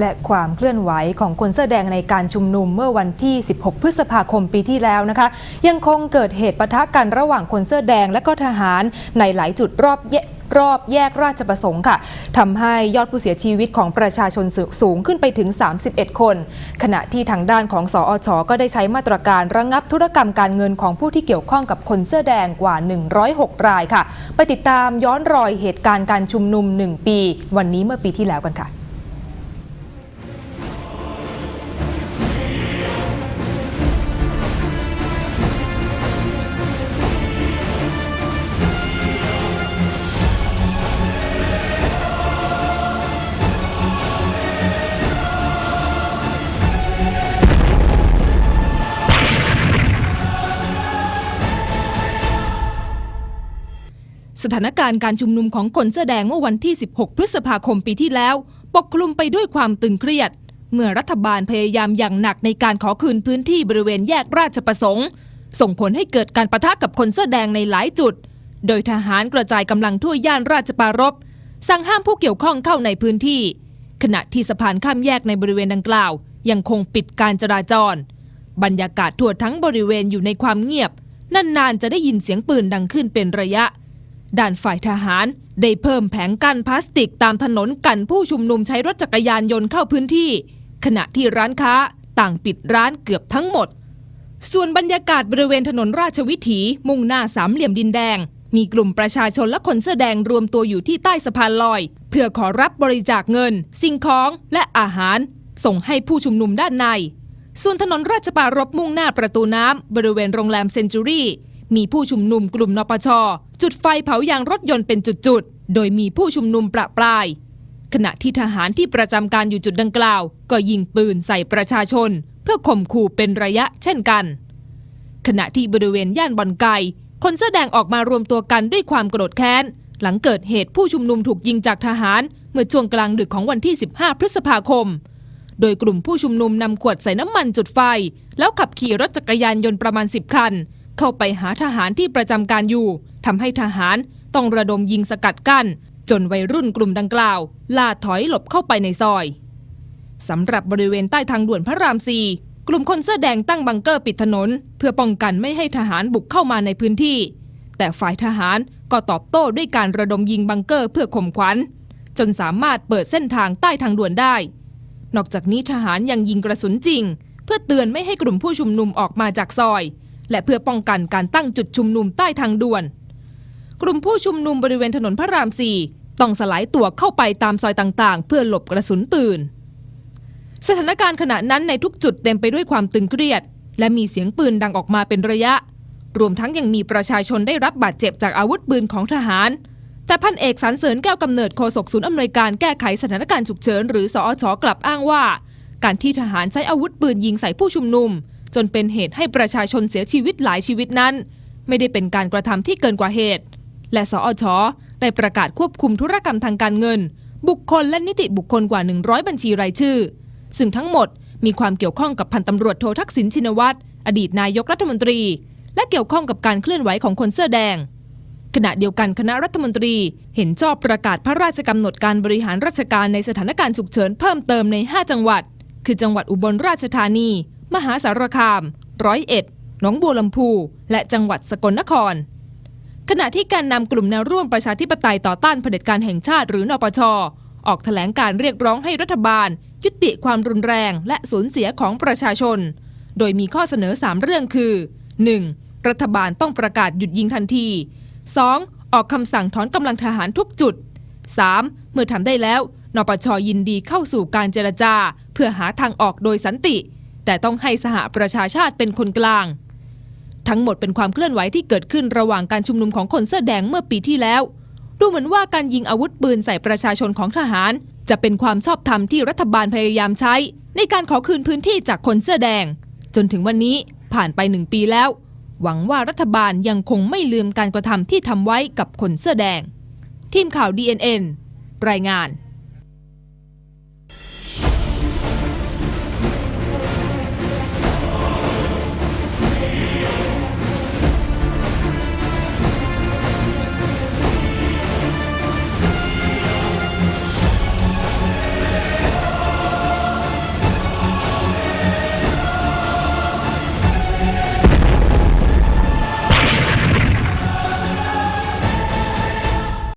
และความเคลื่อนไหวของคนเสื้อแดงในการชุมนุมเมื่อวันที่ 16 พฤษภาคมปีที่แล้วนะคะ ยังคงเกิดเหตุปะทะกันระหว่างคนเสื้อแดงและก็ทหารในหลายจุดรอบแยรอบแยกราชประสงค์ค่ะทำให้ยอดผู้เสียชีวิตของประชาชนสูงขึ้นไปถึง 31 คน ขณะที่ทางด้านของสอชก็ได้ใช้มาตรการระงงับธุรกรรมการเงินของผู้ที่เกี่ยวข้องกับคนเสื้อแดงกว่า 106 รายค่ะ ไปติดตามย้อนรอยเหตุการณ์การชุมนุม 1 ปี วันนี้เมื่อปีที่แล้วกันค่ะ สถานการณ์การชุมนุมของคนเสื้อแดงเมื่อวันที่ 16 พฤษภาคมปีที่แล้ว ปกคลุมไปด้วยความตึงเครียด เมื่อรัฐบาลพยายามอย่างหนักในการขอคืนพื้นที่บริเวณแยกราชประสงค์ ส่งผลให้เกิดการประทะกับคนเสื้อแดงในหลายจุด โดยทหารกระจายกำลังทั่วย่านราชปารบสั่งห้ามผู้เกี่ยวข้องเข้าในพื้นที่ ขณะที่สะพานข้ามแยกในบริเวณดังกล่าว ยังคงปิดการจราจร บรรยากาศทั่วทั้งบริเวณอยู่ในความเงียบนานๆจะได้ยินเสียงปืนดังขึ้นเป็นระยะ ด้านฝ่ายทหาร ได้เพิ่มแผงกั้นพลาสติกตามถนนกันผู้ชุมนุมใช้รถจักรยานยนต์เข้าพื้นที่ ขณะที่ร้านค้าต่างปิดร้านเกือบทั้งหมด ส่วนบรรยากาศบริเวณถนนราชวิถี มุ่งหน้าสามเหลี่ยมดินแดง มีกลุ่มประชาชนและคนเสื้อแดงรวมตัวอยู่ที่ใต้สะพานลอย เพื่อขอรับบริจาคเงิน สิ่งของและอาหาร ส่งให้ผู้ชุมนุมด้านใน ส่วนถนนราชปารบมุ่งหน้าประตูน้ำบริเวณโรงแรมเซนจูรี่ มีผู้ชุมนุมกลุ่มนปช จุดไฟเผายางรถยนต์เป็นจุดๆ โดยมีผู้ชุมนุมประปราย ขณะที่ทหารที่ประจำการอยู่จุดดังกล่าว ก็ยิงปืนใส่ประชาชน เพื่อข่มขู่เป็นระยะเช่นกัน ขณะที่บริเวณย่านบอนไกคนเสื้อแดงออกมารวมตัวกันด้วยความโกรธแค้น หลังเกิดเหตุผู้ชุมนุมถูกยิงจากทหาร เมื่อช่วงกลางดึกของวันที่ 15 พฤษภาคม โดยกลุ่มผู้ชุมนุมนำขวดใส่น้ำมันจุดไฟ แล้วขับขี่รถจักรยานยนต์ประมาณ 10 คัน เข้าไปหาทหารที่ประจำการอยู่ทำให้ทหารต้องระดมยิงสกัดกั้น จนวัยรุ่นกลุ่มดังกล่าว ล่าถอยหลบเข้าไปในซอยสำหรับบริเวณใต้ทางด่วนพระรามสี่กลุ่มคนเสื้อแดงตั้งบังเกอร์ปิดถนน เพื่อป้องกันไม่ให้ทหารบุกเข้ามาในพื้นที่ แต่ฝ่ายทหารก็ตอบโต้ด้วยการระดมยิงบังเกอร์เพื่อข่มขวัญ จนสามารถเปิดเส้นทางใต้ทางด่วนได้ นอกจากนี้ทหารยังยิงกระสุนจริง เพื่อเตือนไม่ให้กลุ่มผู้ชุมนุมออกมาจากซอย และเพื่อป้องกันการตั้งจุดชุมนุมใต้ทางด่วน กลุ่มผู้ชุมนุมบริเวณถนนพระรามสี่ต้องสลายตัวเข้าไปตามซอยต่างๆ เพื่อหลบกระสุนปืนสถานการณ์ขณะนั้นในทุกจุดเต็มไปด้วยความตึงเครียด และมีเสียงปืนดังออกมาเป็นระยะ รวมทั้งยังมีประชาชนได้รับบาดเจ็บจากอาวุธปืนของทหาร แต่พันเอกสรรเสริญแก้วกำเนิดโฆษกศูนย์อำนวยการแก้ไขสถานการณ์ฉุกเฉินหรือสอชกลับอ้างว่า การที่ทหารใช้อาวุธปืนยิงใส่ผู้ชุมนุม จนเป็นเหตุให้ประชาชนเสียชีวิตหลายชีวิตนั้น ไม่ได้เป็นการกระทำที่เกินกว่าเหตุ และสอชได้ประกาศควบคุมธุรกรรมทางการเงิน บุคคลและนิติบุคคลกว่า 100 บัญชีรายชื่อ ซึ่งทั้งหมดมีความเกี่ยวข้องกับพันตำรวจโททักษิณชินวัตรอดีตนายกรัฐมนตรี และเกี่ยวข้องกับการเคลื่อนไหวของคนเสื้อแดง ขณะเดียวกันคณะรัฐมนตรีเห็นชอบประกาศพระราชกำหนดการบริหารราชการในสถานการณ์ฉุกเฉินเพิ่มเติมใน 5 จังหวัด คือจังหวัดอุบลราชธานี มหาสารคาม ร้อยเอ็ด หนองบัวลำพู และจังหวัดสกลนคร ขณะที่การนำกลุ่มแนวร่วมประชาธิปไตยต่อต้านเผด็จการแห่งชาติหรือนปช ออกแถลงการเรียกร้องให้รัฐบาล ยุติความรุนแรงและสูญเสียของประชาชน โดยมีข้อเสนอ 3 เรื่องคือ 1. รัฐบาลต้องประกาศหยุดยิงทันที 2. ออกคำสั่งถอนกำลังทหารทุกจุด 3. เมื่อทำได้แล้ว นปชยินดีเข้าสู่การเจรจา เพื่อหาทางออกโดยสันติ แต่ต้องให้สหประชาชาติเป็นคนกลาง ทั้งหมดเป็นความเคลื่อนไหวที่เกิดขึ้นระหว่างการชุมนุมของคนเสื้อแดงเมื่อปีที่แล้ว ดูเหมือนว่าการยิงอาวุธปืนใส่ประชาชนของทหาร จะเป็นความชอบธรรมที่รัฐบาลพยายามใช้ ในการขอคืนพื้นที่จากคนเสื้อแดง จนถึงวันนี้ผ่านไปหนึ่งปีแล้ว หวังว่ารัฐบาลยังคงไม่ลืมการกระทำที่ทำไว้กับคนเสื้อแดง ทีมข่าว DNN รายงาน